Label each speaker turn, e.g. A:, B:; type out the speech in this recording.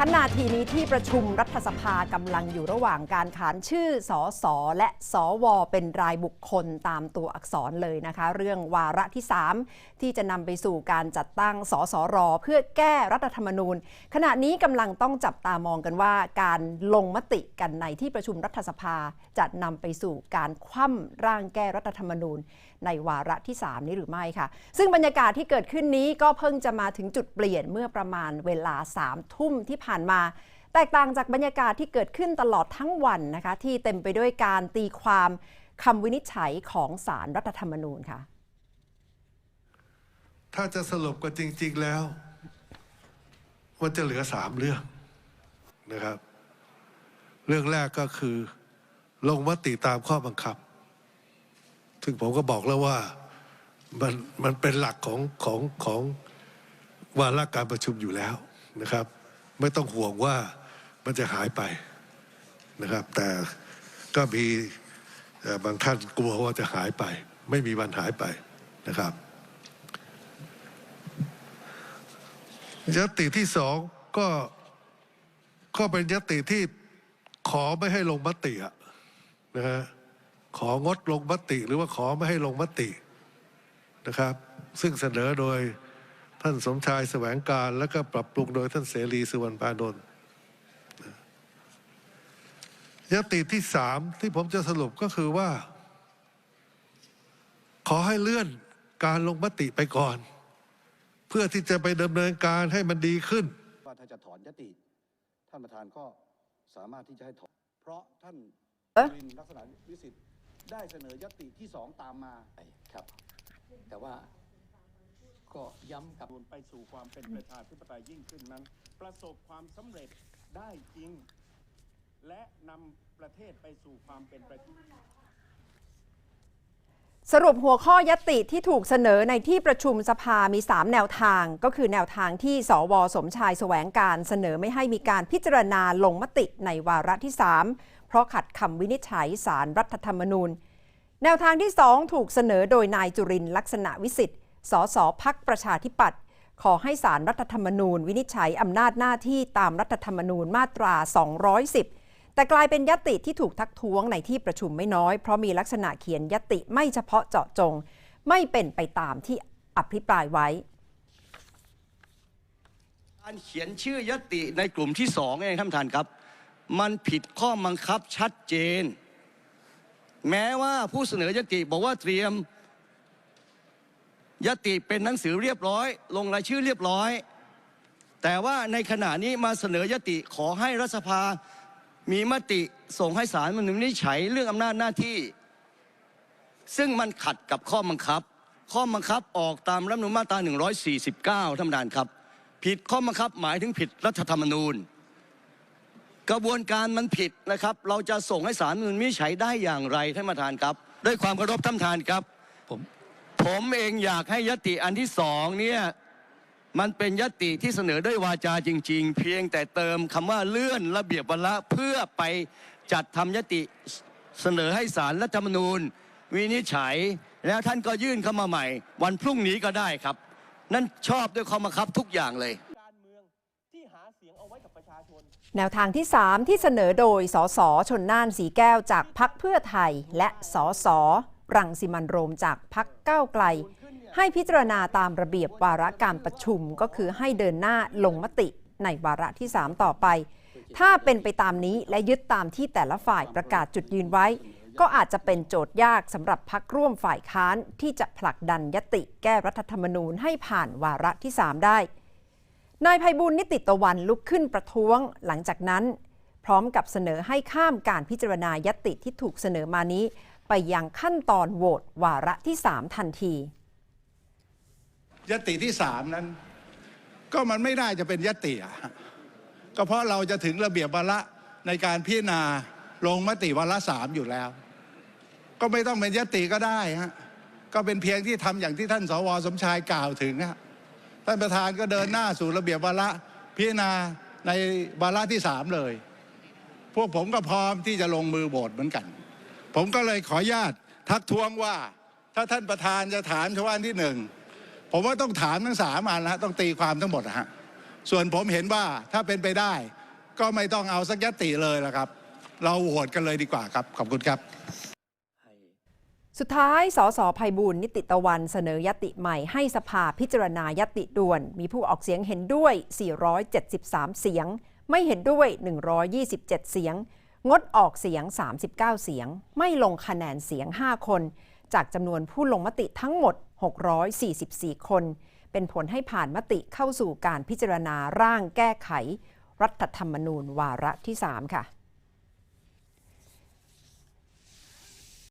A: ที่ประชุมรัฐสภากำลังอยู่ระหว่างการขานชื่อสอสอและสวเป็นรายบุคคลตามตัวอักษรเลยนะคะ เรื่องวาระที่ 3 ที่จะนำไปสู่การจัดตั้งสสรเพื่อแก้รัฐธรรมนูญ ขณะนี้กำลังต้องจับตามองกันว่า การลงมติกันในที่ประชุมรัฐสภาจะนำไปสู่การคว่ำร่างแก้รัฐธรรมนูญ ในวาระที่ 3 นี้หรือไม่ค่ะ ซึ่งบรรยากาศที่เกิดขึ้นนี้ก็เพิ่งจะมาถึงจุดเปลี่ยนเมื่อประมาณเวลา3ทุ่มที่ผ่านมา แตกต่างจากบรรยากาศที่เกิดขึ้นตลอดทั้งวันนะคะที่เต็มไปด้วยการตีความคำวินิจฉัยของสารรัฐธรรมนูญค่ะ
B: ถ้าจะสรุปกันจริง ๆแล้ว มันจะเหลือสามเรื่องนะครับ เรื่องแรกก็คือ ลงมติตามข้อบังคับ ซึ่งผมก็บอกแล้วว่ามันมันเป็นหลักของของของวาระการประชุมอยู่แล้วนะครับ ไม่ต้องห่วงว่ามันจะหายไปนะครับ แต่ก็มีบางท่านกลัวว่าจะหายไป ไม่มีวันหายไปนะครับยติที่สองก็ก็เป็นยติที่ขอไม่ให้ลงมตินะฮะของดลงมติหรือว่าขอไม่ให้ลงมตินะครับ ซึ่งเสนอโดย ท่านสมชายแสวงการ แล้วก็ปรับปรุงโดยท่านเสรีสุวรรณพานนท์ยติที่สามที่ผมจะสรุปก็คือว่า ขอให้เลื่อนการลงมติไปก่อน เพื่อที่จะไปดำเนินการให้มันดีขึ้น
C: ว่าถ้าจะถอนยติ ท่านประธานก็สามารถที่จะให้ถอน เพราะท่าน
A: เอ๊ะ
C: จุลินลักษณะวิสิทธิ์ได้เสนอยติที่สองตามมา
D: ครับ แต่ว่า ก็ย้ำกับ
E: นูนไปสู่ความเป็นประชาธิปไตยยิ่งขึ้นนั้น ประสบความสำเร็จได้จริง และนำประเทศไปสู่ความเป็นประชา
A: สรุปหัวข้อยติที่ถูกเสนอในที่ประชุมสภามี 3 แนวทาง ก็คือแนวทางที่สวสมชายแสวงการเสนอไม่ให้มีการพิจารณาลงมติในวาระที่ 3 เพราะขัดคำวินิจฉัยสารรัฐธรรมนูญ แนวทางที่ 2 ถูกเสนอโดยนายจุรินทร์ลักษณะวิสิทธิ์ สสพักประชาธิปัตย์ขอให้สารรัฐธรรมนูญ วินิจฉัยอำนาจหน้าที่ตามรัฐธรรมนูญมาตรา 210 แต่กลายเป็นยติที่ถูกทักท้วงในที่ประชุมไม่น้อย เพราะมีลักษณะเขียนยติไม่เฉพาะเจาะจง ไม่เป็นไปตามที่อภิปรายไว้
D: การเขียนชื่อยติในกลุ่มที่สองเองท่านประธานครับ มันผิดข้อบังคับชัดเจน แม้ว่าผู้เสนอยติบอกว่าเตรียม ติเป็นหนังสือเรียบร้อย ลงรายชื่อเรียบร้อย แต่ว่าในขณะนี้มาเสนอยติขอให้รัฐสภามีมติส่งให้ศาลมนวินิฉัยเรื่องอำนาจหน้าที่ ซึ่งมันขัดกับข้อบังคับ ข้อบังคับออกตามรัฐธรรมนูญมาตรา 149ท่านประธานครับ ผิดข้อบังคับหมายถึงผิดรัฐธรรมนูญ กระบวนการมันผิดนะครับ เราจะส่งให้ศาลรัฐธรรมนูญวินิฉัยได้อย่างไรท่านประธานครับ ด้วยความเคารพท่านประธานครับผม ผมเองอยากให้ยติอันที่สองเนี่ยมันเป็นยติที่เสนอด้วยวาจาจริง ๆ เพียงแต่เติมคำว่าเลื่อนระเบียบวาระเพื่อไปจัดทำยติเสนอให้ศาลรัฐธรรมนูญ วินิจฉัย แล้วท่านก็ยื่นเข้ามาใหม่ วันพรุ่งนี้ก็ได้ครับ นั่นชอบด้วยข้อบังคับทุกอย่างเลย
E: การเมืองที่หาเสียงเอาไว้กับประชาชน
A: แนวทางที่ 3 ที่เสนอโดยสสชนน่านสีแก้วจากพักเพื่อไทยและสส รังสิมันโรมจากพักก้าวไกล ให้พิจารณาตามระเบียบวาระการประชุมก็คือให้เดินหน้าลงมติในวาระที่ 3 ต่อไป ถ้าเป็นไปตามนี้และยึดตามที่แต่ละฝ่ายประกาศจุดยืนไว้ ก็อาจจะเป็นโจทย์ยากสำหรับพักร่วมฝ่ายค้านที่จะผลักดันยติแก้รัฐธรรมนูญให้ผ่านวาระที่ 3 ได้นายภัยบุญนิติตะวันลุกขึ้นประท้วงหลังจากนั้น พร้อมกับเสนอให้ข้ามการพิจารณายตติที่ถูกเสนอมานี้ ไปยังขั้นตอนโหวตวาระที่ 3 ทันที
F: ยติที่สามนั้น ก็มันไม่ได้จะเป็นยติอะก็เพราะเราจะถึงระเบียบวาระในการพิจารณาลงมติวาระสามอยู่แล้ว ก็ไม่ต้องเป็นยติก็ได้ฮะก็เป็นเพียงที่ทำอย่างที่ท่านสวสมชายกล่าวถึงฮะท่านประธานก็เดินหน้าสู่ระเบียบวาระพิจารณาในวาระที่สามเลย พวกผมก็พร้อมที่จะลงมือโหวตเหมือนกัน ผมก็เลยขออนุญาตทักท้วงว่าถ้าท่านประธานจะถามชาวบ้านที่หนึ่งผมว่าต้องถามทั้งสามอันล้วต้องตีความทั้งหมดนะฮะส่วนผมเห็นว่าถ้าเป็นไปได้ ก็ไม่ต้องเอาสักยติเลยละครับ เราโหวตกันเลยดีกว่าครับ ขอบคุณครับ
A: สุดท้าย สสภัยบูลย์นิติตะวันเสนอยติใหม่ให้สภาพิจารณายติด่วน มีผู้ออกเสียงเห็นด้วย 473 เสียง ไม่เห็นด้วย 127 เสียง งดออกเสียง 39 เสียง ไม่ลงคะแนนเสียง 5 คน จากจำนวนผู้ลงมติทั้งหมด 644 คน เป็นผลให้ผ่านมติเข้าสู่การพิจารณาร่างแก้ไข รัฐธรรมนูญวาระที่ 3 ค่ะ